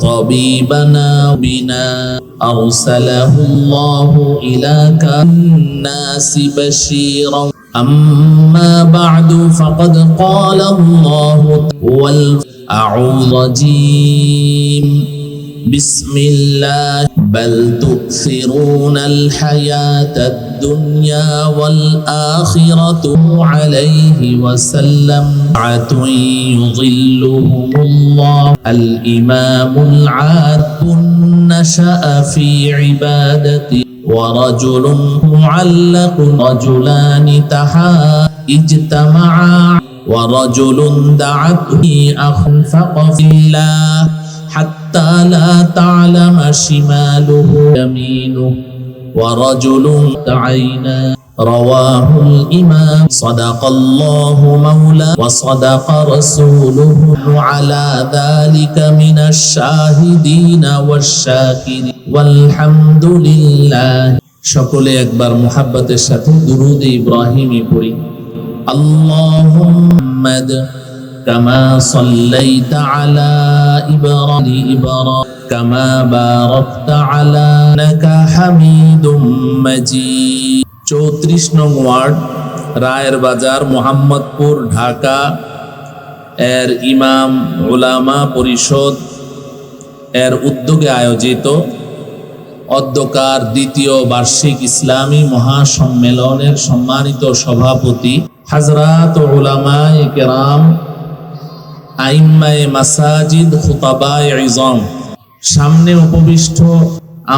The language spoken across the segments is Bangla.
طبيبنا بنا أرسله الله إلى الناس بشيرا أما بعد فقد قال الله والأعوذ جيم بسم الله بل تؤثرون الحياة الدنيا والآخرة عليه وسلم. يظلهم الله. الإمام العاد نشأ في عبادته ورجل معلق رجلان تحا اجتمعا ورجل دعته أخفق في الله. حتى لا تعلم شماله يمينه ورجل عينا رواه الإمام صدق الله مولى وصدق رسوله على ذلك من الشاهدين والشاكرين والحمد لله সকলে একবার মোহাব্বতের সাথে দুরুদ ইব্রাহিমী পড়ি اللهم كما صليت على إبراهيم كما باركت على إنك حميد مجيد চৌত্রিশ নং ওয়ার্ড রায়ের বাজার মোহাম্মদপুর ঢাকা এর ইমাম ওলামা পরিষদ এর উদ্যোগে আয়োজিত অধ্যকার দ্বিতীয় বার্ষিক ইসলামী মহাসম্মেলনের সম্মানিত সভাপতি হাজরাত ওলামায়ে কেরাম আইম্মায়ে মাসাজিদ ইজম। সামনে উপবিষ্ট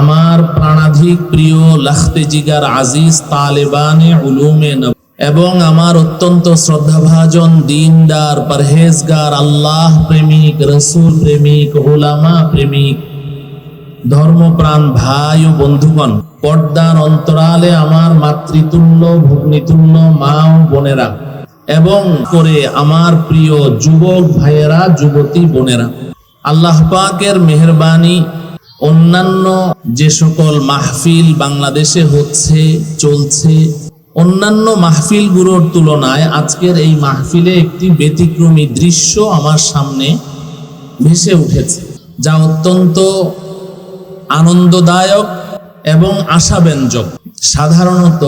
আমার প্রাণাধিক প্রিয় লাখতে জিগার আজিজ তালেবানে উলুমে এবং আমার অত্যন্ত শ্রদ্ধাভাজন দিনদার, পরহেজগার, আল্লাহ প্রেমিক, রসুল প্রেমিক ওলামা প্রেমিক, ধর্মপ্রাণ ভাই ও বন্ধুগণ, পর্দার অন্তরালে আমার মাতৃতুল্য, ভগ্নিতুল্য মা ও বোনেরা। এবং করে আমার প্রিয় যুবক ভাইয়েরা, যুবতী বোনেরা, আল্লাহ পাকের মেহরবানি অন্যান্য যে সকল মাহফিল বাংলাদেশে হচ্ছে, চলছে, অন্যান্য মাহফিলগুলোর তুলনায় আজকের এই মাহফিলে একটি ব্যতিক্রমী দৃশ্য আমার সামনে ভেসে উঠেছে, যা অত্যন্ত আনন্দদায়ক এবং আশাব্যঞ্জক। সাধারণত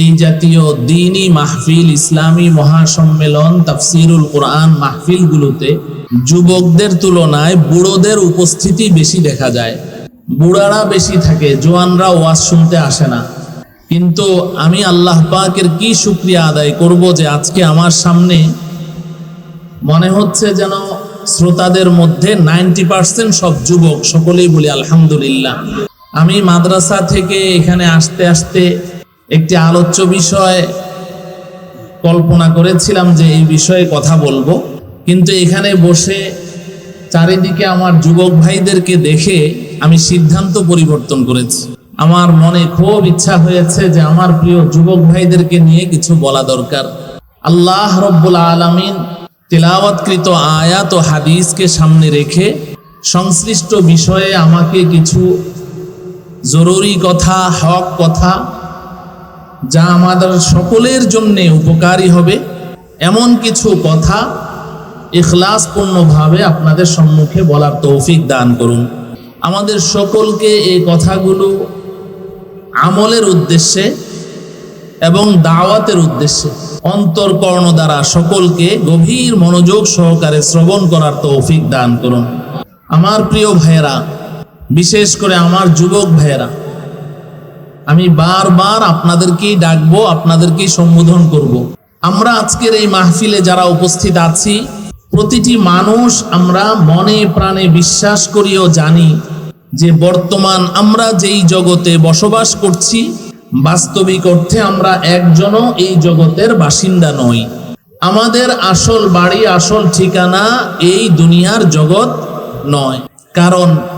এই জাতীয় দিনী মাহফিল ইসলামী মহাসম্মেলন তাফসিরুল কোরআন মাহফিলগুলোতে যুবকদের তুলনায় বুড়োদের উপস্থিতি বেশি দেখা যায়। বুড়ারা বেশি থাকে, জোয়ানরা ওয়াজ শুনতে আসে না। কিন্তু আমি আল্লাহ পাকের কি শুক্রিয়া আদায় করব যে আজকে আমার সামনে মনে হচ্ছে যেন শ্রোতাদের মধ্যে নাইনটি পার্সেন্ট সব যুবক সকলেই বলি আলহামদুলিল্লাহ। আমি মাদ্রাসা থেকে এখানে আসতে আসতে একটি আলোচ্য বিষয় কল্পনা করেছিলাম যে এই বিষয়ে কথা বলব। কিন্তু এখানে বসে চারিদিকে আমার যুবক ভাইদেরকে দেখে আমি সিদ্ধান্ত পরিবর্তন করেছি। আমার মনে খুব ইচ্ছা হয়েছে যে আমার প্রিয় যুবক ভাইদেরকে নিয়ে কিছু বলা দরকার। আল্লাহ রব্বুল আলমিন তেলাওয়াতকৃত আয়াত ও হাদিসকে সামনে রেখে সংশ্লিষ্ট বিষয়ে আমাকে কিছু জরুরি কথা, হক কথা যা আমাদের সকলের জন্য উপকারী হবে, এমন কিছু কথা ইখলাসপূর্ণভাবে আপনাদের সম্মুখে বলার তৌফিক দান করুন। আমাদের সকলকে এই কথাগুলো আমলের উদ্দেশ্যে এবং দাওয়াতের উদ্দেশ্যে অন্তর্কর্ণ দ্বারা সকলকে গভীর মনোযোগ সহকারে শ্রবণ করার তৌফিক দান করুন। আমার প্রিয় ভাইয়েরা, বিশেষ করে আমার যুবক ভাইয়েরা আমি বারবার আপনাদেরকেই ডাকবো, আপনাদেরকেই সম্বোধন করব। আমরা আজকের এই মাহফিলে যারা উপস্থিত আছি, প্রতিটি মানুষ আমরা মনে প্রাণে বিশ্বাস করিও জানি যে বর্তমান আমরা যেই জগতে বসবাস করছি, বাস্তবিক অর্থে আমরা একজনও এই জগতের বাসিন্দা নই আমাদের আসল বাড়ি, আসল ঠিকানা এই দুনিয়ার জগৎ নয় কারণ